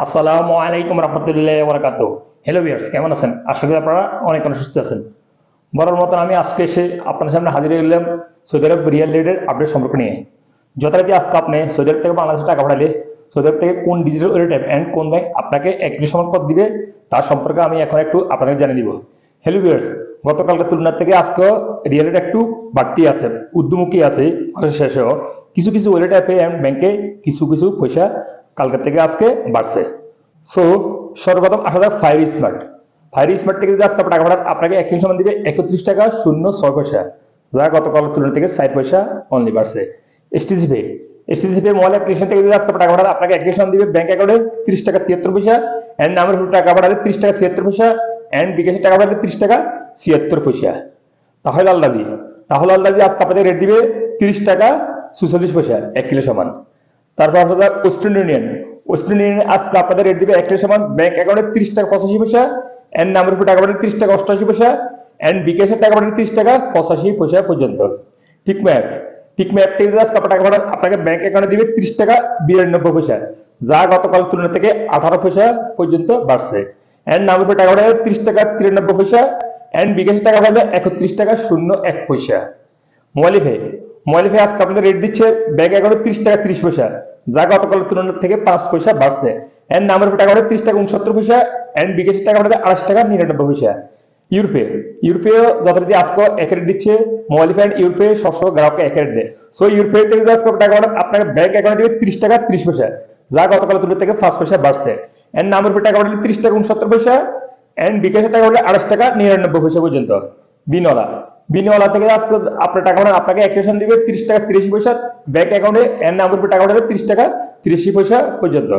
আসসালামু আলাইকুম রহমতুল্লাহ বরকাত হ্যালো ভিউয়ার্স কেমন আছেন? আশা করি আপনারা অনেক অনেক সুস্থ আছেন। বরাবর মতন আমি আজকে এসে আপনার সামনে হাজির গেলাম সৌদি আরব রিয়েল রেটের আপডেট সম্পর্ক নিয়ে। যথারীতি আজকে আপনি সৌদি আরব থেকে বাংলাদেশে টাকা পাঠালে সৌদি আরব থেকে কোন ডিজিটাল ওয়ালেট অ্যাপ অ্যান্ড কোন ব্যাংক আপনাকে একত্রিশ সময় কত দিবে, তার সম্পর্কে আমি এখন একটু আপনাদের জানিয়ে দিব। হ্যালো ভিউয়ার্স গতকালকে তুলনার থেকে আজকে রিয়েল রেট একটু বাড়তি আছে উদ্যমুখী আছে শেষেও কিছু কিছু ওয়ালেট অ্যাপে অ্যান্ড ব্যাংকে কিছু কিছু পয়সা কালকের থেকে আজকে বাড়ছে। সো সর্বপ্রথম আসা যাক ফাইভ স্মার্ট ফাইভ স্মার্ট থেকে যদি আজকে টাকা পাঠান, আপনাকে একদিন সমান দিবে একত্রিশ টাকা শূন্য ছয় পয়সা। যা গতকাল তুলনা থেকে ষাট পয়সা অনলি বাড়ছে। STC pay STC pay mobile application থেকে যদি আজকে টাকা পাঠান, আপনাকে একদিন সমান দিবে ব্যাংক অ্যাকাউন্টে ত্রিশ টাকা তিয়াত্তর পয়সা অ্যান্ড নামের উপর টাকা পাঠালে ত্রিশ টাকা ছিয়াত্তর পয়সা অ্যান্ড বিকাশের টাকা পাঠালে ত্রিশ টাকা ছিয়াত্তর পয়সা। তাহলে আল্লাদি তাহলে আল্লাদি আজকে আপনাদের রেট দিবে তিরিশ টাকা সুচল্লিশ পয়সা, এক কিলো সমান। তারপর আপনাদের ওয়েস্টার্ন ইউনিয়ন ওয়েস্টার্ন ইউনিয়ন আজকে আপনাদের রেট দিবে এক কিলো সমান ব্যাংক অ্যাকাউন্টে তিরিশ টাকা পঁচাশি পয়সা এন্ড নামের উপর টাকা পাঠালে তিরিশ টাকা অষ্টআশি পয়সা এন্ড বিকাশের টাকা পাঠালে তিরিশ টাকা পঁচাশি পয়সা পর্যন্ত। ঠিক ম্যাপ ঠিক ম্যাপ থেকে আজকে আপনার টাকা পাঠান আপনাকে ব্যাংক অ্যাকাউন্টে দিবে তিরিশ টাকা বিরানব্বই পয়সা, যা গতকাল তুলনা থেকে আঠারো পয়সা পর্যন্ত বাড়ছে। এন্ড নামের উপর টাকা পাঠালে তিরিশ টাকা তিরানব্বই পয়সা এন্ড বিকাশের টাকা পাঠালে একত্রিশ টাকা শূন্য এক পয়সা। মোয়ালিফে মোয়ালিফে আজকে আপনাদের রেট দিচ্ছে ব্যাংক অ্যাকাউন্টে তিরিশ টাকা তিরিশ পয়সা, যা গতকালের তুলনার থেকে পাঁচ পয়সা বাড়ছে। নামের উপর টাকা পাঠালে তিরিশ টাকা উনসত্তর পয়সা এন্ড বিকাশের টাকা পাঠালে আড়াইশ টাকা নিরানব্বই পয়সা। ইউরোপে ইউরোপেও যথারীতি আজকে এক রেট দিচ্ছে মোয়ালিফে এন্ড ইউরোপে সবসময় গ্রাহককে এক রেট দেয়। সো ইউরোপে থেকে আজকে টাকা পাঠান আপনাকে ব্যাংক অ্যাকাউন্টে দিবে তিরিশ টাকা তিরিশ পয়সা, যা গতকালের তুলনার থেকে পাঁচ পয়সা বাড়ছে। নামের উপর টাকা পাঠালে তিরিশ টাকা উনসত্তর পয়সা এন্ড বিকাশের টাকা পাঠালে আড়াইশ টাকা নিরানব্বই পয়সা পর্যন্ত। বিনলা। বিনওয়ালা থেকে আজকে আপনার টাকা পাঠান আপনাকে অ্যাক্টিভেশন দিবে তিরিশ টাকা তিরিশ পয়সা। ব্যাংক অ্যাকাউন্টে এর নাম্বার টাকা পাঠাবে তিরিশ টাকা তিরিশ পয়সা পর্যন্ত।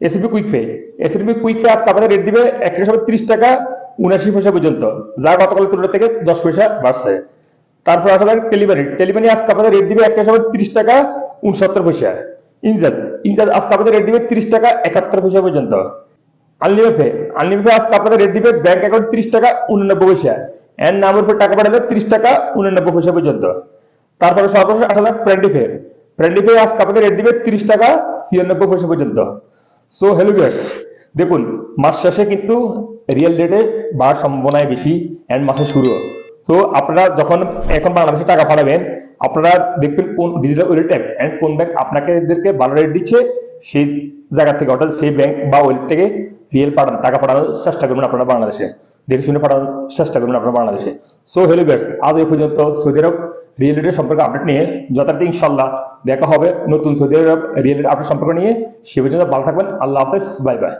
ACP quick pay ACP quick pay আজকে আপনাদের রেট দিবে অ্যাক্টিভেশন তিরিশ টাকা উনাশি পয়সা পর্যন্ত, যা গতকাল তুলনা থেকে দশ পয়সা বাড়ছে। তারপর আসলে টেলিমানি টেলিমানি আজকে আপনাদের রেট দিবে একটা সময় তিরিশ টাকা উনসত্তর পয়সা। ইনচার্জ ইনচার্জ আজকে আপনাদের রেট দিবে তিরিশ টাকা একাত্তর পয়সা পর্যন্ত। আনলিমিটেড পে আনলিমিটেড আজকে আপনাদের রেট দিবে ব্যাংক অ্যাকাউন্ট তিরিশ টাকা উননব্বই পয়সা। এর নামের উপর টাকা পাঠালে তিরিশ টাকা উননব্বই পয়সা পর্যন্ত। তারপরে সর্বশেষ আসা যাক ফ্রেন্ডি পে ফ্রেন্ডি পে আজকে আপনাদের রেট দিবে তিরিশ টাকা ছিয়ানব্বই পয়সা পর্যন্ত। সো হ্যালো ভিউয়ার্স দেখুন, মাস শেষে কিন্তু রিয়েল রেটে বাড়ার সম্ভাবনাই বেশি এন্ড মাসে শুরু তো আপনারা যখন এখন বাংলাদেশে টাকা পাঠাবেন, আপনারা দেখবেন কোন ডিজিটাল ওয়ালেট অ্যাপ এন্ড কোন ব্যাংক আপনাকে এদেরকে ভালো রেট দিচ্ছে, সেই জায়গা থেকে, অর্থাৎ সেই ব্যাংক বা ওয়ালেট থেকে রিয়েল পাঠান, টাকা পাঠানোর চেষ্টা করবেন আপনারা বাংলাদেশে। দেখে শুনে পাঠানোর চেষ্টা করবেন আপনার বাংলাদেশে। সো হ্যালো গার্স আজ এই পর্যন্ত সৌদি আরব রিয়েল রেটের সম্পর্কে আপডেট নিয়ে যথার্থ ইনশাল্লাহ দেখা হবে নতুন সৌদি আরব রিয়েল আপডেট সম্পর্কে নিয়ে। সে পর্যন্ত ভালো থাকবেন, আল্লাহ হাফেজ বাই বাই